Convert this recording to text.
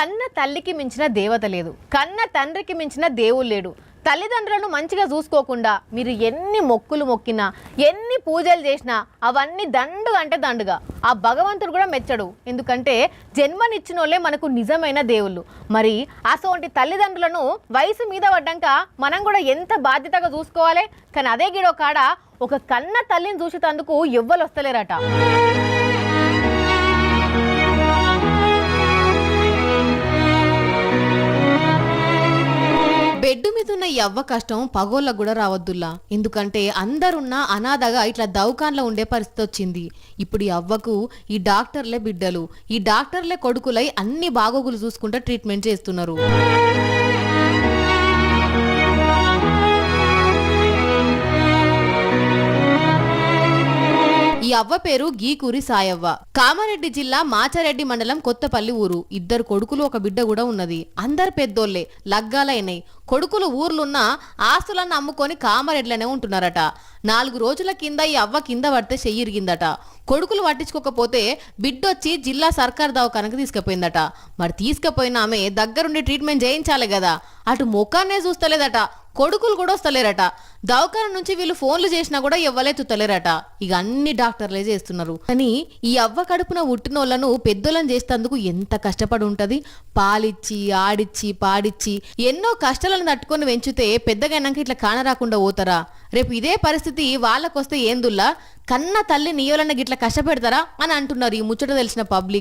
కన్న తల్లికి మించిన దేవత లేదు. కన్న తండ్రికి మించిన దేవుడు లేడు. తల్లిదండ్రులను మంచిగా చూసుకోకుండా మీరు ఎన్ని మొక్కులు మొక్కినా ఎన్ని పూజలు చేసినా అవన్నీ దండుగ అంటే దండుగా. ఆ భగవంతుడు కూడా మెచ్చడు. ఎందుకంటే జన్మనిచ్చిన వాళ్ళే మనకు నిజమైన దేవుళ్ళు. మరి అసోంటి తల్లిదండ్రులను వయసు మీద పడ్డాక మనం కూడా ఎంత బాధ్యతగా చూసుకోవాలి? కానీ అదే గిడో కాడ ఒక కన్న తల్లిని చూసేటందుకు ఎవ్వరు వస్తలేరట. బెడ్ మీద ఉన్న ఎవ్వ కష్టం పగోళ్ళకు కూడా రావద్దుల్లా. ఎందుకంటే అందరున్నా అనాథగా ఇట్లా దౌకాన్లో ఉండే పరిస్థితి వచ్చింది. ఇప్పుడు ఈ అవ్వకు ఈ డాక్టర్లే బిడ్డలు. ఈ డాక్టర్లే కొడుకులై అన్ని బాగోగులు చూసుకుంటూ ట్రీట్మెంట్ చేస్తున్నారు. ఈ అవ్వ పేరు గీకూరి సాయవ్వ. కామారెడ్డి జిల్లా మాచారెడ్డి మండలం కొత్తపల్లి ఊరు. ఇద్దరు కొడుకులు ఒక బిడ్డ కూడా ఉన్నది. అందరు పెద్దోళ్ళే లగ్గాలైనాయి కొడుకులు ఊర్లున్న ఆస్తులను అమ్ముకొని కామారెడ్డిలోనే ఉంటున్నారట. నాలుగు రోజుల కింద ఈ అవ్వ కింద పడితే చెయ్యిరిగిందట కొడుకులు పట్టించుకోకపోతే బిడ్డొచ్చి జిల్లా సర్కార్ దవాఖానకు తీసుకుపోయిందట. మరి తీసుకుపోయిన ఆమె దగ్గరుండి ట్రీట్మెంట్ చేయించాలి కదా. అటు ముఖాన్నే చూస్తలేదట. కొడుకులు కూడా వస్తలేరట. దవాఖాన నుంచి వీళ్ళు ఫోన్లు చేసినా కూడా ఎవ్వలే తుత్తలేరట. ఇక అన్ని డాక్టర్లే చేస్తున్నారు. కానీ ఈ అవ్వ కడుపున పుట్టినోళ్ళను పెద్దోళ్ళని చేసేందుకు ఎంత కష్టపడి ఉంటది పాలిచ్చి ఆడిచ్చి పాడిచ్చి ఎన్నో కష్టాలను తట్టుకొని పెంచితే పెద్దగైనాక ఇట్లా కానరాకుండా పోతారా? రేపు ఇదే పరిస్థితి వాళ్ళకొస్తే ఏందుల్లా? కన్న తల్లి నీయోలన్న గిట్లా కష్టపెడతారా? అని అంటున్నారు ఈ ముచ్చట తెలిసిన పబ్లిక్.